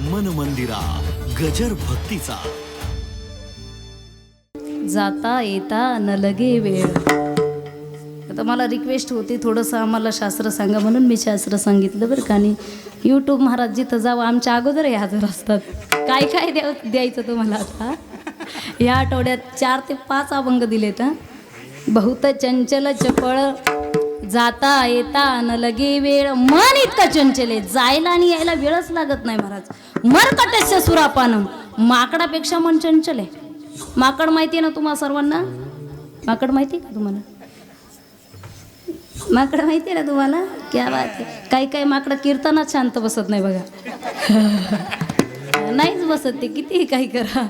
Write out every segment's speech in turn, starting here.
मन मंदिरा गजर भक्तीचा. जाता येता न लगे वेळ. आता मला रिक्वेस्ट होती थोडंसं आम्हाला शास्त्र सांगा म्हणून मी शास्त्र सांगितलं बरं का आणि यूट्यूब महाराज जिथं जावं आमच्या अगोदर हे हजर असतात. काय काय द्याव द्यायचं तुम्हाला आता? या आठवड्यात चार ते पाच अभंग दिलेत बहुत चंचल चपळ जाता येता न लगे वेळ. मन इतकं चंचल आहे जायला आणि यायला वेळच लागत नाही महाराज. मरकटस्य सुरापानम माकडापेक्षा मन चंचल आहे. माकड माहिती आहे ना तुम्हाला सर्वांना? माकड माहिती आहे का तुम्हाला? माकड माहिती आहे ना तुम्हाला? क्या बात आहे. काही काही माकडं कीर्तनात शांत बसत नाही बघा. नाहीच बसत ते कितीही काही करा.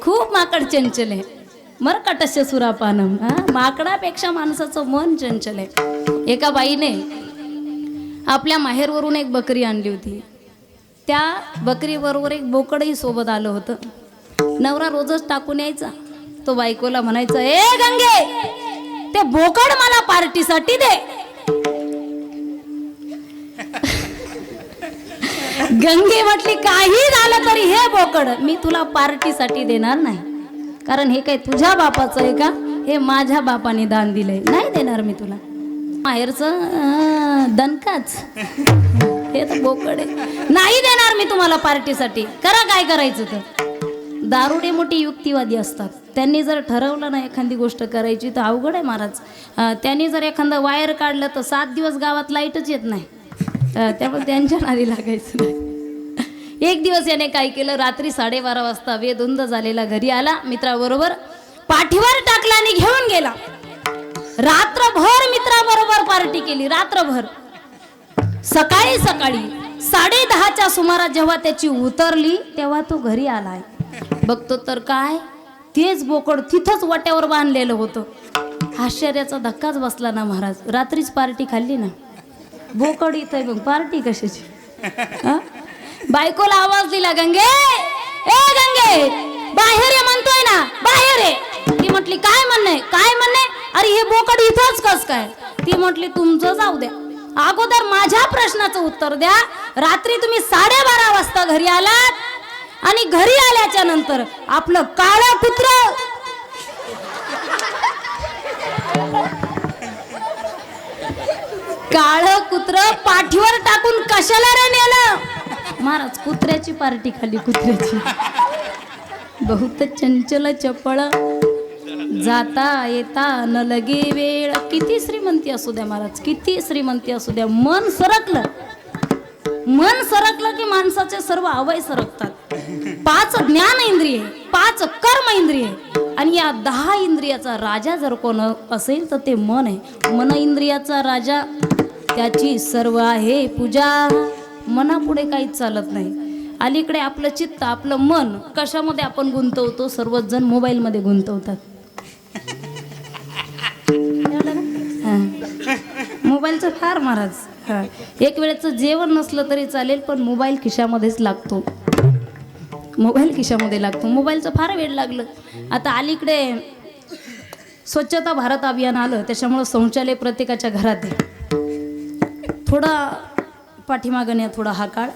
खूप माकड चंचल आहे. मरकटस्य सुरापानम माकडापेक्षा माणसाचं मन चंचल आहे. एका बाईने आपल्या माहेरवरून एक बकरी आणली होती. त्या बकरीबरोबर एक बोकडही सोबत आलं होतं. नवरा रोजच टाकून यायचा. तो बायकोला म्हणायचा ए गंगे ते बोकड मला पार्टीसाठी दे. गंगे म्हटली काही झालं तरी हे बोकड मी तुला पार्टीसाठी देणार नाही. कारण हे काय तुझ्या बापाचं आहे का? हे माझ्या बापाने दान दिलंय. नाही देणार मी तुला. माहेरचं दणकाच. हे तर बोकडे नाही देणार मी तुम्हाला पार्टीसाठी. करा काय करायचं तर दारुडे मोठी युक्तिवादी असतात. त्यांनी जर ठरवलं ना एखादी गोष्ट करायची तर अवघड आहे महाराज. त्यांनी जर एखादं वायर काढलं तर सात दिवस गावात लाईटच येत नाही. त्यामुळे त्यांच्या नादी लागायचं नाही. एक दिवस याने काय केलं? रात्री साडेबारा वाजता वेधुंद झालेला घरी आला. मित्राबरोबर पाठीवर टाकला आणि घेऊन गेला. रात्रभर मित्राबरोबर पार्टी केली. रात्रभर. सकाळी सकाळी साडे दहाच्या सुमारात जेव्हा त्याची उतरली तेव्हा तो घरी आलाय. बघतो तर काय? तेच बोकड तिथंच वाट्यावर बांधलेलं होतं. आश्चर्याचा धक्काच बसला ना महाराज. रात्रीच पार्टी खाल्ली ना? बोकड इथं आहे मग. पार्टी कशाची? बायकोला आवाज दिला गंगे! ए गंगे! बाहेर ये म्हणतोय ना. बाहेर ये. ती म्हटली काय म्हणणे? काय म्हणणे? अरे हे बोकड इथंच कस काय? ती म्हटली तुमचं जाऊ द्या. अगोदर माझ्या प्रश्नाचं उत्तर द्या. रात्री तुम्ही साडेबारा वाजता घरी आलात आणि घरी आल्याच्यानंतर आपलं काळं कुत्र. काळ कुत्र पाठीवर टाकून कशाला रे नेलं? महाराज कुत्र्याची पार्टी खाली कुत्र्याची. बहुत चंचल चपळ. जाता येता न लगे वेळ. किती श्रीमंती असू द्या महाराज किती श्रीमंती असू द्या. मन सरकलं. मन सरकलं की माणसाचे सर्व अवय सरकतात. पाच ज्ञान इंद्रिय पाच कर्म इंद्रिय आणि या दहा इंद्रियाचा राजा जर कोण असेल तर ते मन आहे. मन इंद्रियाचा राजा त्याची सर्व आहे पूजा. मनापुढे काहीच चालत नाही. अलीकडे आपलं चित्त आपलं मन कशामध्ये आपण गुंतवतो? सर्वच जण मोबाईलमध्ये गुंतवतात. मोबाईलचं फार महाराज. हां. एक वेळेचं जेवण नसलं तरी चालेल पण मोबाईल खिशामध्येच लागतो. मोबाईल खिशामध्ये लागतो. मोबाईलचं फार वेळ लागलं. आता अलीकडे स्वच्छता भारत अभियान आलं त्याच्यामुळं शौचालय प्रत्येकाच्या घरात आहे. थोडा पाठीमागं या थोडा हा काळ.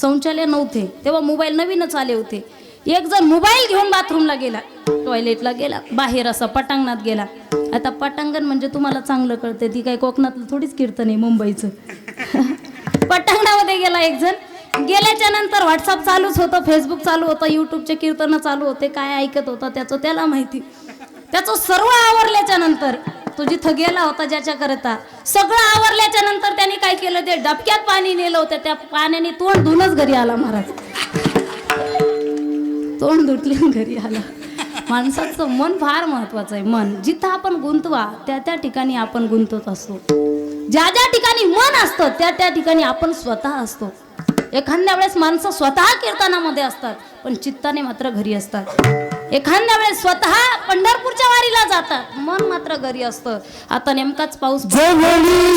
शौचालय नव्हते तेव्हा मोबाईल नवीनच आले होते. एक जण मोबाईल घेऊन बाथरूमला गेला. टॉयलेटला गेला बाहेर असा पटांगणात गेला. आता पटांगण म्हणजे तुम्हाला चांगलं कळते ती काही कोकणातलं थोडीच कीर्तन आहे मुंबईचं. पटांगणामध्ये गेला एक जण. गेल्याच्यानंतर व्हॉट्सअप चालूच होतं फेसबुक चालू होतं यूट्यूबचे कीर्तनं चालू होते काय ऐकत होता त्याचं त्याला माहिती. त्याचं सर्व आवरल्याच्या नंतर तो जिथं गेला होता ज्याच्याकरता सगळं आवरल्याच्या नंतर त्याने काय केलं? ते डबक्यात पाणी नेलं होतं. त्या पाण्याने तोंड धुनच घरी आला महाराज. तोंड धुतले घरी आला. माणसाचं मन फार महत्वाचं आहे. मन. जिथं आपण गुंतवा त्या त्या ठिकाणी आपण गुंतवत असतो. ज्या ज्या ठिकाणी मन असतं त्या त्या ठिकाणी आपण स्वतः असतो. एखाद्या वेळेस माणसं स्वतः कीर्तनामध्ये असतात पण चित्ताने मात्र घरी असतात. एखाद्या वेळेस स्वतः पंढरपूरच्या वारीला जातात मन मात्र घरी असतं. आता नेमकाच पाऊस जवळी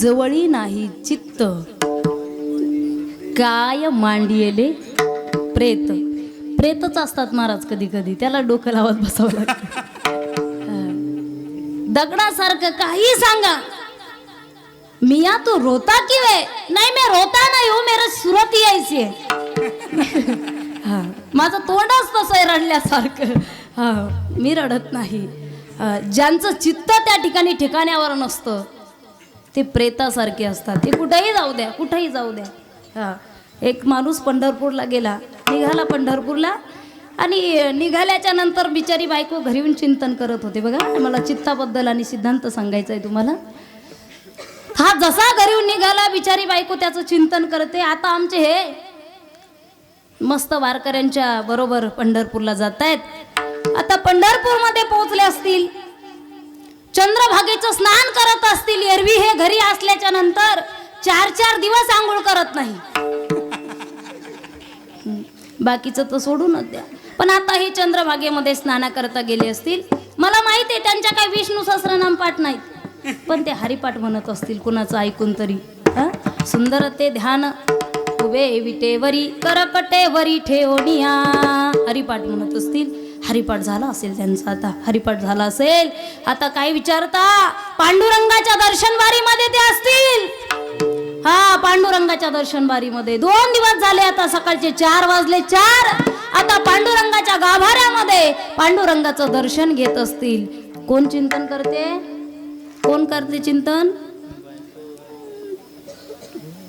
जवळी नाही चित्त. काय मांडियेले? प्रेत. प्रेतच असतात महाराज कधी कधी त्याला डोकं लावत बसावं लागतं. दगडासारखं काही सांगा. मिया तू रोता कि वे नाही मी रोता नाही हो मेरा सुरत यायची हा. माझं तोंडच तसं आहे रडल्यासारखं. हा. मी रडत नाही. ज्यांचं चित्त त्या ठिकाणी ठिकाण्यावर नसतं. ते प्रेतासारखे असतात. ते कुठंही जाऊ द्या कुठंही जाऊ द्या. हा. एक माणूस पंढरपूरला गेला निघाला पंढरपूरला आणि निघाल्याच्या नंतर बिचारी बायको घरी येऊन चिंतन करत होते. बघा मला चित्ताबद्दल आणि सिद्धांत सांगायचा आहे तुम्हाला. हा जसा घरी येऊन निघाला बिचारी बायको त्याचं चिंतन करते. आता आमचे हे मस्त वारकऱ्यांच्या बरोबर पंढरपूरला जात आहेत आता पंढरपूरमध्ये पोहोचले असतील. चंद्रभागेचं स्नान करत असतील एरवी हे घरी असल्याच्या नंतर चार चार दिवस आंघोळ करत नाही. बाकीचं तर सोडूनच द्या. पण आता हे चंद्रभागेमध्ये स्नाना करता गेले असतील. मला माहिती आहे त्यांच्या काही विष्णू सहस्रनाम पाठ नाहीत. पण ते हरिपाठ म्हणत असतील कुणाचं ऐकून तरी. सुंदर ते ध्यान. उभे विटेवरी करपटेवरी ठेवणिया. हरिपाठ म्हणत असतील. हरिपाठ झाला असेल त्यांचा. आता हरिपाठ झाला असेल. आता काय विचारता? पांडुरंगाच्या दर्शनवारीमध्ये ते असतील. हा पांडुरंगाच्या दर्शनबारीमध्ये दोन दिवस झाले आता सकाळचे चार वाजले चार. आता पांडुरंगाच्या गाभाऱ्यामध्ये पांडुरंगाचं दर्शन घेत असतील. कोण चिंतन करते? कोण करते चिंतन?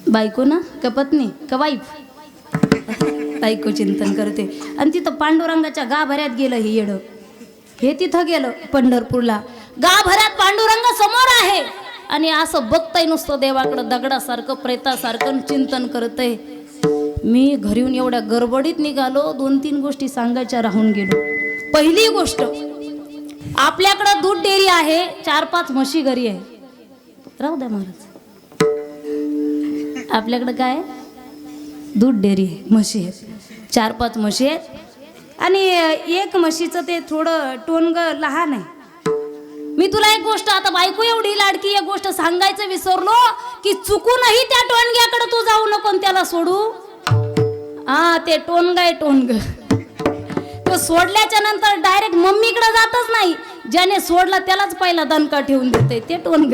बायको ना? का पत्नी? का वाईफ बायको चिंतन करते. आणि तिथं पांडुरंगाच्या गाभऱ्यात गेलं हे येडं. हे तिथं गेलं पंढरपूरला. गाभऱ्यात पांडुरंग समोर आहे. आणि असं बघताय नुसतं देवाकडं दगडासारखं प्रेतासारखं चिंतन करतय. मी घरी येऊन एवढ्या गडबडीत निघालो दोन तीन गोष्टी सांगायच्या राहून गेलो. पहिली गोष्ट आपल्याकडं दूध डेअरी आहे चार पाच म्हशी घरी आहे. राहू द्या महाराज. आपल्याकडं काय आहे? दूध डेअरी आहे म्हशी आहेत. चार पाच म्हशी आहेत. आणि एक म्हशीचं ते थोडं टोनग लहान आहे. मी तुला एक गोष्ट आता बायको एवढी लाडकी एक गोष्ट सांगायचं विसरलो की चुकूनही त्या टोनग्याकडे तू जाऊ नको आणि त्याला सोडू. हा ते टोनग आहे टोनग. तो सोडल्याच्या नंतर डायरेक्ट मम्मीकडे जातच नाही. ज्याने सोडला त्यालाच पहिला दणका ठेवून देते ते टोनग.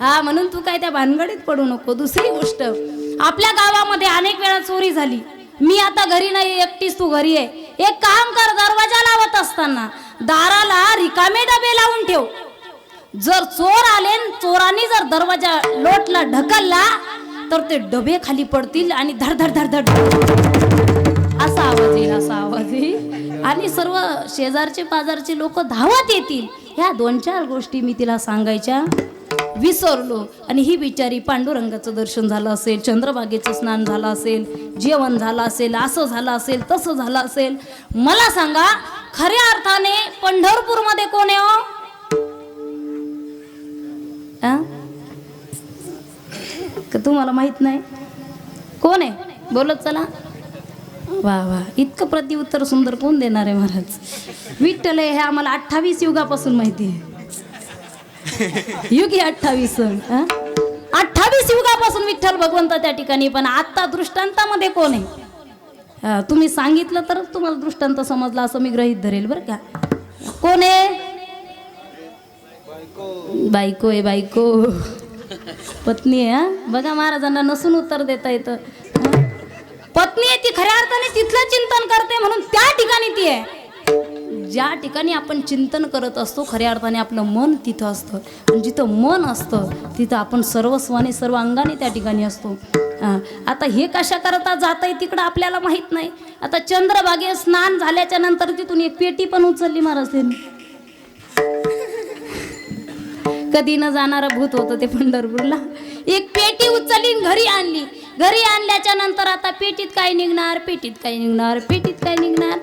हा म्हणून तू काय त्या भानगडीत पडू नको. दुसरी गोष्ट आपल्या गावामध्ये अनेक वेळा चोरी झाली. मी आता घरी नाही एकटीच तू घरी आहे. एक काम कर दरवाजा लावत असताना दाराला रिकामे डबे लावून ठेव. जर चोर आले चोरांनी जर दरवाजा लोटला ढकलला तर ते डबे खाली पडतील आणि धड धड धड धड असा आवाज येईल असा आवाज येईल. आणि सर्व शेजारचे पाजारचे लोक धावत येतील. ह्या दोन चार गोष्टी मी तिला सांगायच्या. विसरलो. आणि ही बिचारी पांडुरंगाचं दर्शन झालं असेल चंद्रभागेचं स्नान झालं असेल जेवण झालं असेल असं झालं असेल तसं झालं असेल. मला सांगा खऱ्या अर्थाने पंढरपूरमध्ये कोण आहे हो? का तुम्हाला माहीत नाही? कोण आहे? बोलत चला. वा वा. इतकं प्रतिउत्तर सुंदर कोण देणार आहे महाराज? विठ्ठल हे आम्हाला अठ्ठावीस युगापासून माहिती आहे. युगी अठ्ठावीस. अठ्ठावीस युगापासून विठ्ठल भगवंत त्या ठिकाणी पण आत्ता दृष्टांतामध्ये कोण आहे? तुम्ही सांगितलं तर तुम्हाला दृष्टांत समजला असं मी ग्रहित धरेल बरं का. कोण आहे? बायको आहे बायको. पत्नी आहे हा बघा महाराजांना नसून उत्तर देता येतं. पत्नी आहे ती खऱ्या अर्थाने तिथलं चिंतन करते म्हणून त्या ठिकाणी ती आहे. ज्या ठिकाणी आपण चिंतन करत असतो खऱ्या अर्थाने आपलं मन तिथं असतं. आणि जिथं मन असतं तिथं आपण सर्वस्वाने सर्व अंगाने त्या ठिकाणी असतो. आता हे कशा करता जात आहे तिकडं आपल्याला माहीत नाही. आता चंद्रभागे स्नान झाल्याच्यानंतर तिथून एक पेटी पण उचलली महाराज त्यांनी कधी न जाणारं भूत होतं ते पंढरपूरला. एक पेटी उचलली घरी आणली. घरी आणल्याच्या नंतर आता पेटीत काय निघणार? पेटीत काय निघणार? पेटीत काय निघणार?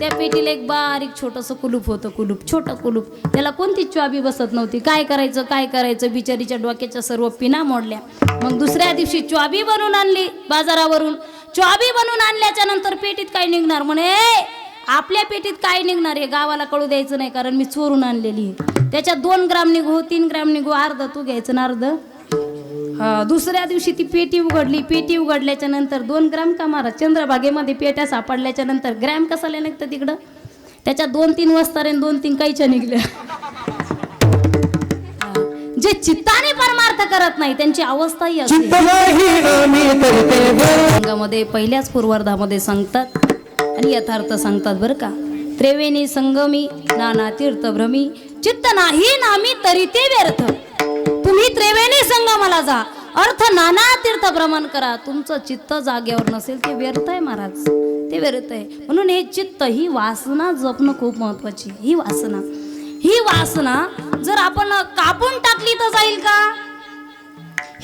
त्या पेटीला एक बारीक छोटंसं कुलूप होतं कुलूप छोटं कुलूप. त्याला कोणतीच च्वाबी बसत नव्हती. काय करायचं काय करायचं? बिचारीच्या डोक्याच्या सर्व पिना मोडल्या. मग दुसऱ्या दिवशी च्वाबी बनवून आणली बाजारावरून. च्वाबी बनवून आणल्याच्या नंतर पेटीत काय निघणार म्हणे? आपल्या पेटीत काय निघणार हे गावाला कळू द्यायचं नाही कारण मी चोरून आणलेली आहे. त्याच्यात दोन ग्राम निघू तीन ग्राम निघू अर्ध तू घ्यायचं ना अर्ध? दुसऱ्या दिवशी ती पेटी उघडली. पेटी उघडल्याच्या नंतर दोन ग्रॅम का मारा? चंद्रभागेमध्ये पेट्या सापडल्याच्या नंतर ग्रॅम कसाला निघतं तिकडं? त्याच्यात दोन तीन वस्तारे दोन तीन काहीच्या निघल्या. जे चित्ताने परमार्थ करत नाही त्यांची अवस्थाही असते. संघामध्ये पहिल्याच पूर्वार्धामध्ये सांगतात आणि यथार्थ सांगतात बरं का. त्रिवेणी संगमी नाना तीर्थ भ्रमी चित्त नाही नामी तरी ते व्यर्थ. तुम्ही त्रिवेणी संगमाला जा. अर्थ नाना तीर्थ भ्रमण करा. तुमचं चित्त जागेवर नसेल ते व्यर्थ आहे महाराज. ते व्यर्थ आहे. म्हणून हे चित्त ही वासना जपणं खूप महत्वाची. ही वासना. ही वासना जर आपण कापून टाकली तर जाईल का?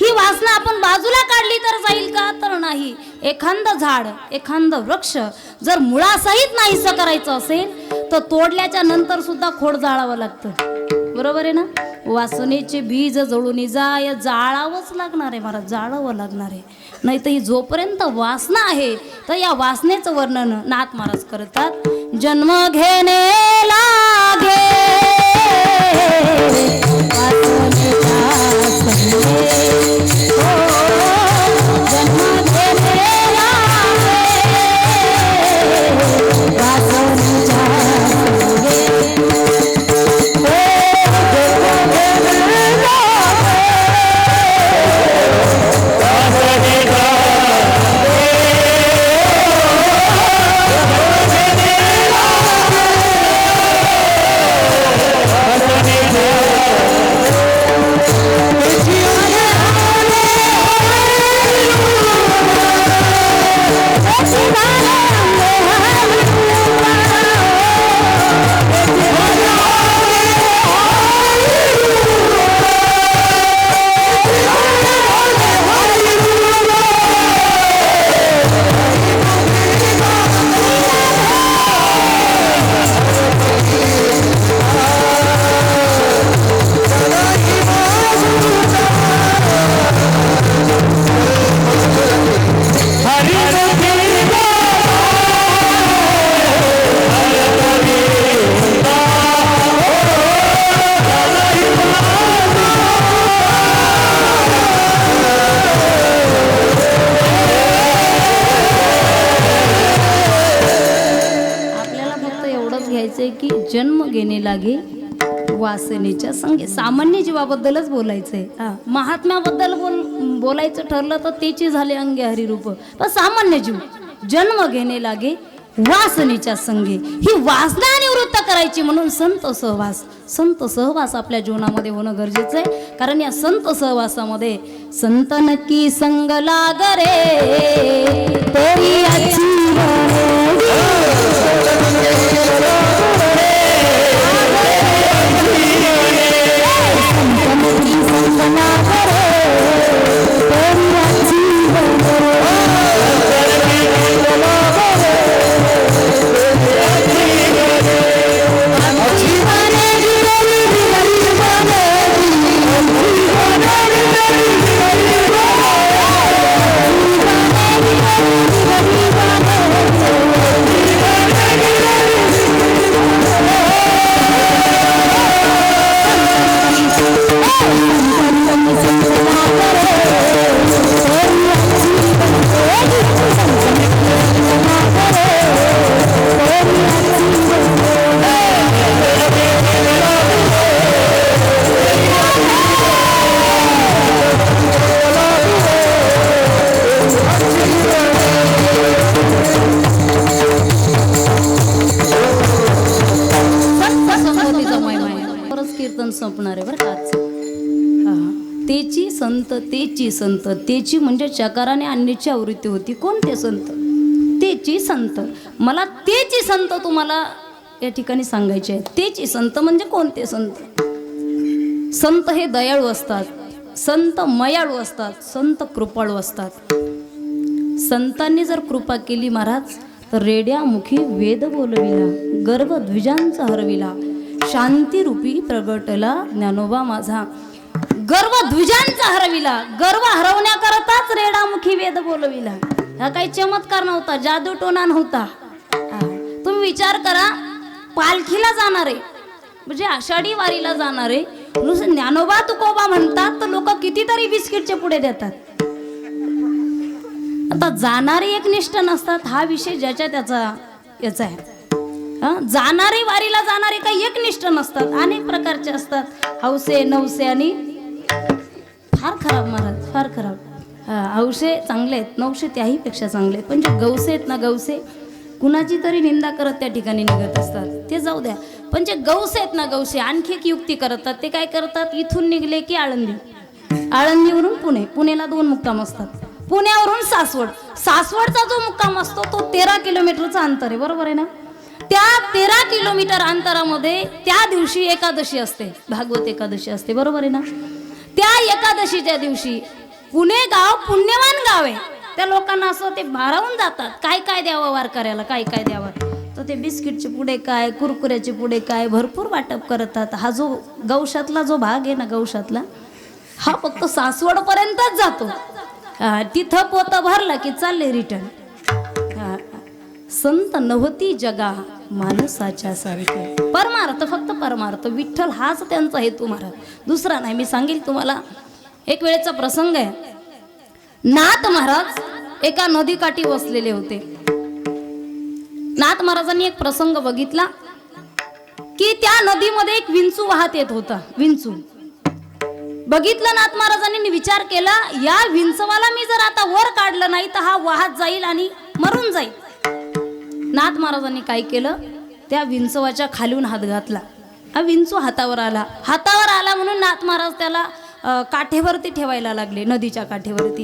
ही वासना आपण बाजूला काढली तर जाईल का? तर नाही. एखादं झाड एखादं वृक्ष जर मुळासहित नाहीसं करायचं असेल तर तोडल्याच्या नंतर सुद्धा खोड जाळावं लागतं. बरोबर आहे ना? वासनेचे बीज जळून जाय जाळावंच लागणार आहे मला जाळावं लागणार आहे. नाही तर ही जोपर्यंत वासना आहे तर या वासनेचं वर्णन नाथ महाराज करतात. जन्म घेणे लागे घेणे लागे वासनेच्या संगे. सामान्य जीवाबद्दलच बोलायचंय. हा. महात्म्याबद्दल बोल बोलायचं ठरलं तर तेचे झाले अंगे हरिरूप. पण सामान्य जीव जन्म घेणे लागे वासनेच्या संगे. ही वासना निवृत्त करायची म्हणून संत सहवास संत सहवास आपल्या जीवनामध्ये होणं गरजेचं आहे. कारण या संत सहवासामध्ये संत नक्की संग लागरे. संत तेची संत. तेची म्हणजे चकाराने आणण्याची आवृत्ती होती. कोणते संत? तेची संत. मला तेची संत तुम्हाला या ठिकाणी सांगायचे आहे तेची संत म्हणजे कोणते संत? संत हे दयाळू असतात. संत मयाळू असतात. संत कृपाळू असतात. संतांनी जर कृपा केली महाराज तर रेड्यामुखी वेद बोलविला गर्व द्विजांचा हरविला शांतीरूपी प्रगटला ज्ञानोबा माझा. गर्व ध्वजांचा हरविला. गर्व हरवण्याकरताच रेडामुखी वेद बोलविला. हा काही चमत्कार नव्हता जादू टोना नव्हता. तुम्ही विचार करा पालखीला जाणारे म्हणजे आषाढी वारीला जाणारे नुसतं ज्ञानोबा तुकोबा म्हणतात तर लोक कितीतरी बिस्किटचे पुढे देतात. आता जाणारे एक निष्ठ नसतात हा विषय ज्याच्या त्याचा याचा आहे. जाणारे वारीला जाणारे काही एक निष्ठ नसतात अनेक प्रकारचे असतात. हौसे नवसे आणि फार खराब महाराज फार खराब. हा, चांगले आहेत नऊशे त्याही पेक्षा चांगले आहेत. पण जे गवसे आहेत ना गवसे कुणाची तरी निंदा करत त्या ठिकाणी निघत असतात. ते जाऊ द्या. पण जे गवसे आहेत ना गवसे आणखी एक युक्ती करतात. ते काय करतात? इथून निघले की आळंदी. आळंदीवरून पुणे. पुणेला दोन मुक्काम असतात. पुण्यावरून सासवड. सासवडचा जो मुक्काम असतो तो तेरा किलोमीटरचा अंतर आहे. बरोबर आहे ना? त्या तेरा किलोमीटर अंतरामध्ये त्या दिवशी एकादशी असते. भागवत एकादशी असते. बरोबर आहे ना? त्या एकादशीच्या दिवशी पुणे गाव पुण्यवान गाव आहे. त्या लोकांना असं ते भारावून जातात. काय काय द्यावं वारकऱ्याला? काय काय द्यावं? तर ते बिस्किटचे पुढे काय कुरकुऱ्याचे पुढे काय भरपूर वाटप करतात. हा जो गौशातला जो भाग आहे ना गौशातला हा फक्त सासवडपर्यंतच जातो. तिथं पोतं भरलं की चालले रिटर्न संत नव्हती जगा. माणसाच्या सारखे. परमार्थ फक्त परमार्थ. विठ्ठल हाच त्यांचा हेतू महाराज. दुसरा नाही मी सांगेल तुम्हाला. एक वेळेचा प्रसंग आहे. नाथ महाराज एका नदीकाठी बसलेले होते. नाथ महाराजांनी एक प्रसंग बघितला की त्या नदीमध्ये एक विंचू वाहत येत होता. विंचू. बघितलं नाथ महाराजांनी विचार केला या विंचवाला मी जर आता वर काढलं नाही तर हा वाहत जाईल आणि मरून जाईल. नाथ महाराजांनी काय केलं? त्या विंचवाच्या खालून हात घातला. हा विंचू हातावर आला. हातावर आला म्हणून नाथ महाराज त्याला काठेवरती ठेवायला लागले नदीच्या काठेवरती.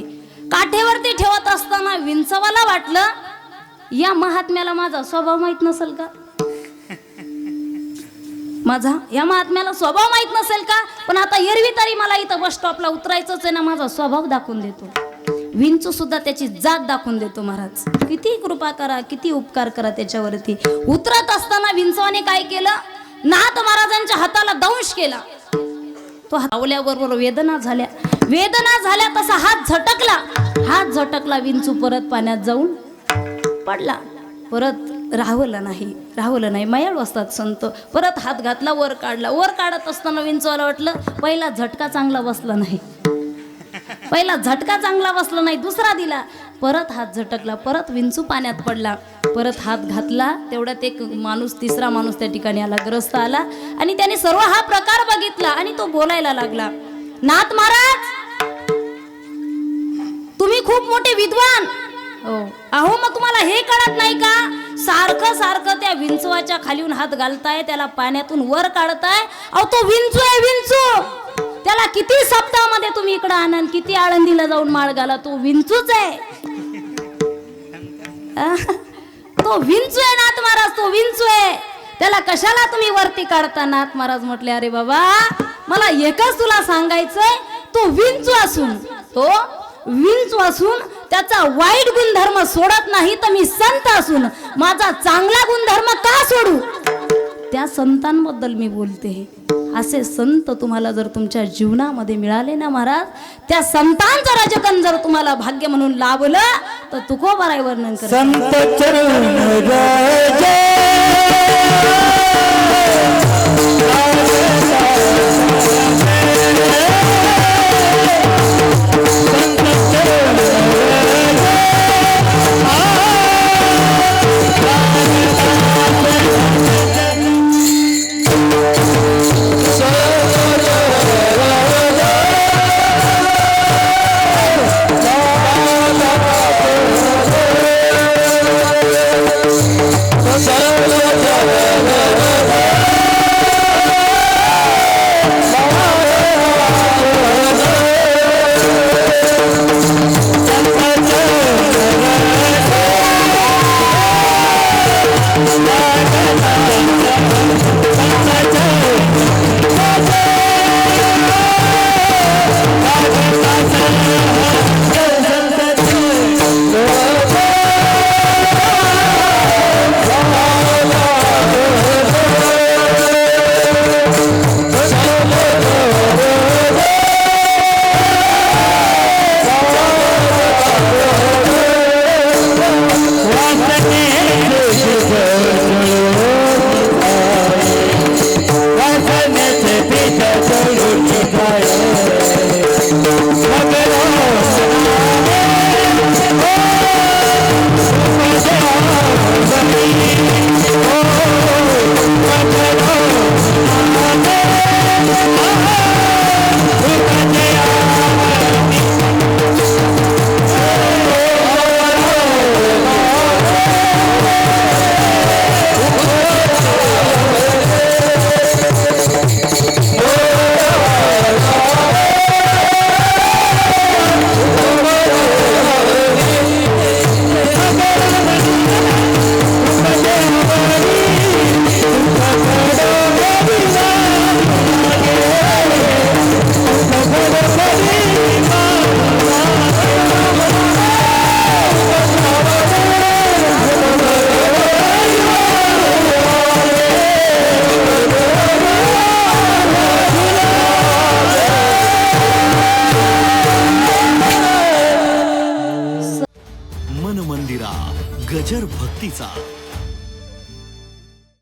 काठेवरती ठेवत असताना विंचवाला वाटलं या महात्म्याला माझा स्वभाव माहीत नसेल का? माझा या महात्म्याला स्वभाव माहीत नसेल का? पण आता एरवी तरी मला इथं बस स्टॉपला उतरायचंच आहे ना माझा स्वभाव दाखवून देतो. विंचू सुद्धा त्याची जात दाखवून देतो महाराज. किती कृपा करा किती उपकार करा त्याच्यावरती. उतरत असताना विंचवाने काय केलं? नाथ महाराजांच्या हाताला दंश केला. तो हावल्याबरोबर वेदना झाल्या. वेदना झाल्या तसा हात झटकला. हात झटकला विंचू परत पाण्यात जाऊन पडला. परत राहवलं नाही राहवलं नाही. मयाळू असतात संत. परत हात घातला वर काढला. वर काढत असताना विंचवाला वाटलं पहिला झटका चांगला बसला नाही. पहिला झटका चांगला बसला नाही दुसरा दिला. परत हात झटकला परत विंचू पाण्यात पडला. परत हात घातला तेवढ्यात एक माणूस तिसरा माणूस त्या ठिकाणी आला ग्रस्त आला. आणि त्याने सर्व हा प्रकार बघितला आणि तो बोलायला लागला. नाथ महाराज! तुम्ही खूप मोठे विद्वान. हो. अहो मग तुम्हाला हे कळत नाही का? सारखं सारखं त्या विंचवाच्या खालीहून हात घालताय त्याला पाण्यातून वर काढताय. अहो तो विंचू आहे विंचू! त्याला किती सप्ताहामध्ये तुम्ही इकडं आनंद किती आळंदीला जाऊन माळ घाला? तो विंचूच आहे. तो विंचू आहे नाथ महाराज तो विंचू आहे. त्याला कशाला तुम्ही वरती काढता नाथ महाराज म्हटले अरे बाबा मला एकच तुला सांगायचंय तो विंचू असून तो विंचू असून त्याचा वाईट गुणधर्म सोडत नाही तर मी संत असून माझा चांगला गुणधर्म का सोडू? त्या संतांबद्दल मी बोलते. असे संत तुम्हाला जर तुमच्या जीवनामध्ये मिळाले ना महाराज त्या संतांचं राजकन जर तुम्हाला भाग्य म्हणून लाभलं तर तुकोबाराय वर्णन कर संत